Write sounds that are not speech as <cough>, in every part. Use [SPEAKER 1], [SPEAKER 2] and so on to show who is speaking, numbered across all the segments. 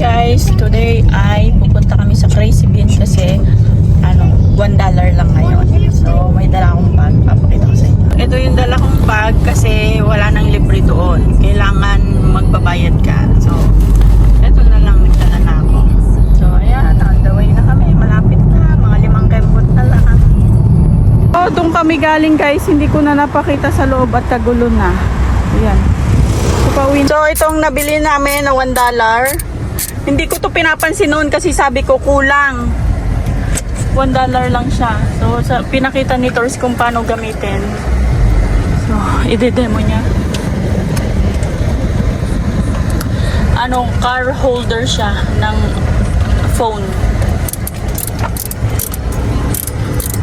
[SPEAKER 1] guys, today ay pupunta kami sa Crazy Beans kasi ano, $1 lang ngayon. So, may dala akong bag. Papakita ko sa inyo. Ito yung dala kong bag kasi wala nang libre doon. Kailangan magbabayad ka. So, ito na lang nagdala na ako. So, ayan, on the way na kami. Malapit na. Mga limang kembot na lang. Oh, doon kami galing guys. Hindi ko na napakita sa loob at kagulo na. Ayan. So, pauwi. So, itong nabili namin na $1 hindi ko to pinapansin noon kasi sabi ko kulang. 1 dollar lang siya. So, sa, pinakita ni Tors kung paano gamitin. So, <laughs> ide-demo niya. Ano, car holder siya ng phone.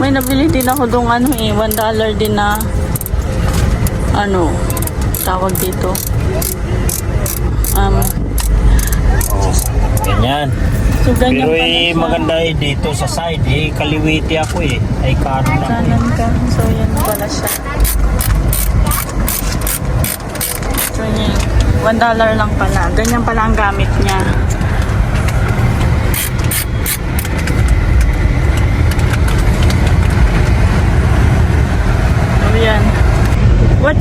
[SPEAKER 1] May nabili din ako dong ano eh, 1 dollar din na ano, tawag dito. Um,
[SPEAKER 2] Ganyan.
[SPEAKER 1] so ganyan
[SPEAKER 2] Pero eh, maganda eh, dito sa side. Eh, kaliwiti ako eh. Ay, kanan ako eh.
[SPEAKER 1] Kanan ka. So, yan pala siya. So, yan. One dollar lang pala. Ganyan pala ang gamit niya. So, yan. What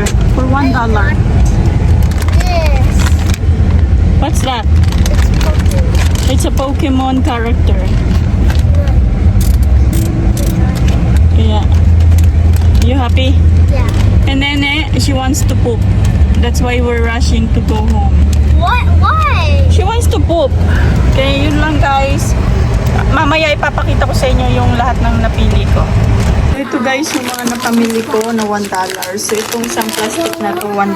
[SPEAKER 1] there for one dollar?
[SPEAKER 3] This.
[SPEAKER 1] What's that?
[SPEAKER 3] It's Pokemon.
[SPEAKER 1] It's a Pokemon character. Yeah. You happy?
[SPEAKER 3] Yeah.
[SPEAKER 1] And then eh, she wants to poop. That's why we're rushing to go home.
[SPEAKER 3] What? Why?
[SPEAKER 1] She wants to poop. Okay, yun lang guys. Mamaya ipapakita ko sa inyo yung lahat ng napili ko. Ito guys, yung mga napamili ko na $1. So itong isang plastic na to $1.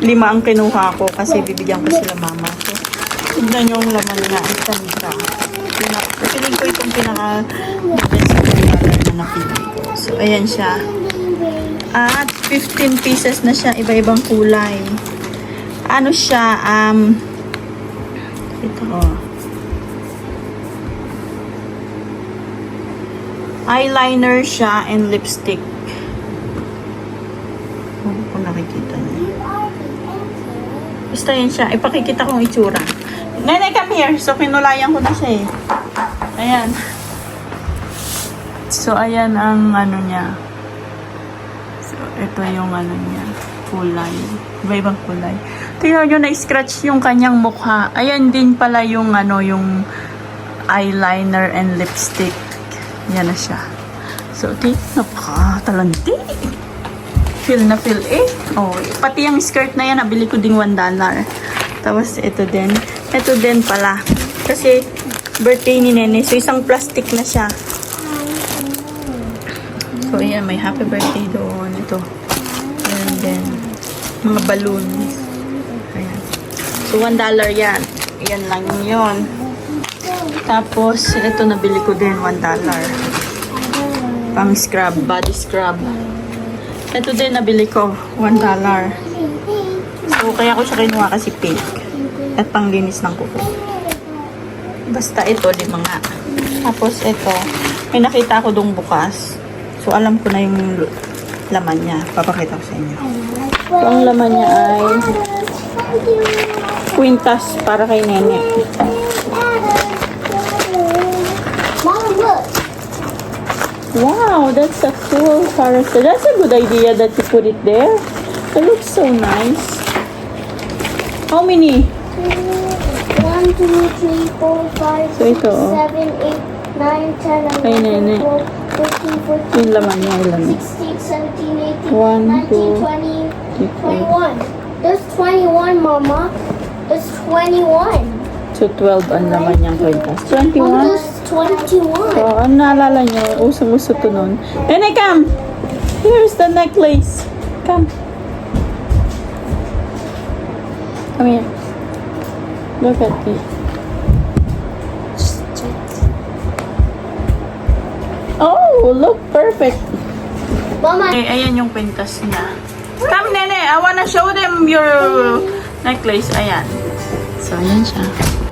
[SPEAKER 1] Lima ang kinuha ko kasi bibigyan ko sila mama. So, tignan nyo yung laman na. Ang. Pina- Piling ko itong pinaka best $1 na napili ko. So ayan siya. At 15 pieces na siya, iba-ibang kulay. Ano siya, um, ito oh. Eyeliner siya and lipstick. Ano kung nakikita niyo. Basta yun siya. Ipakikita kong itsura. Nene, come here. So, kinulayan ko na siya eh. Ayan. So, ayan ang ano niya. So, ito yung ano niya, kulay. Iba-ibang kulay. Tingnan nyo, na-scratch yung kanyang mukha. Ayan din pala yung ano, yung eyeliner and lipstick. Yan na siya. So, di, napaka-talandi. Feel na feel eh. Oh, pati yung skirt na yan, nabili ko ding 1 dollar. Tapos, ito din. Ito din pala. Kasi, birthday ni Nene. So, isang plastic na siya. So, ayan, may happy birthday doon. Ito. And then, mga balloons. Ayan. So, one dollar yan. Yan lang yun. Tapos, ito nabili ko din, one dollar. Pang scrub, body scrub. Ito din nabili ko, one dollar. So, kaya ko siya kinuha kasi pink. At panglinis ng kuko. Basta ito, lima nga. Tapos ito, may nakita ko dong bukas. So, alam ko na yung laman niya. Papakita ko sa inyo. So, ang laman niya ay quintas para kay Nene. Wow, that's a cool carousel. That's a good idea that you put it there. It looks so nice. How many?
[SPEAKER 3] One, two, three, four, five,
[SPEAKER 1] So,
[SPEAKER 3] six,
[SPEAKER 1] ito, oh.
[SPEAKER 3] seven, eight, nine, ten,
[SPEAKER 1] Kay Nene.
[SPEAKER 3] eleven, twelve, thirteen, fourteen,
[SPEAKER 1] Yung laman niya, ilan niya?
[SPEAKER 3] 16, 17, 18, 19, 20,
[SPEAKER 1] four.
[SPEAKER 3] 21. There's 21, Mama. There's 21.
[SPEAKER 1] So, 12 ang laman niyang quintas.
[SPEAKER 3] Mom,
[SPEAKER 1] 21?
[SPEAKER 3] there's 21.
[SPEAKER 1] So, ang naalala niyo, usong-uso to nun. Nene, come! Here's the necklace. Come. Come here. Look at me. Oh, look perfect.
[SPEAKER 3] Mama,
[SPEAKER 1] Eh, ayan yung kwintas niya. Come, Nene. I wanna show them your necklace. Ayan. So, ayan siya.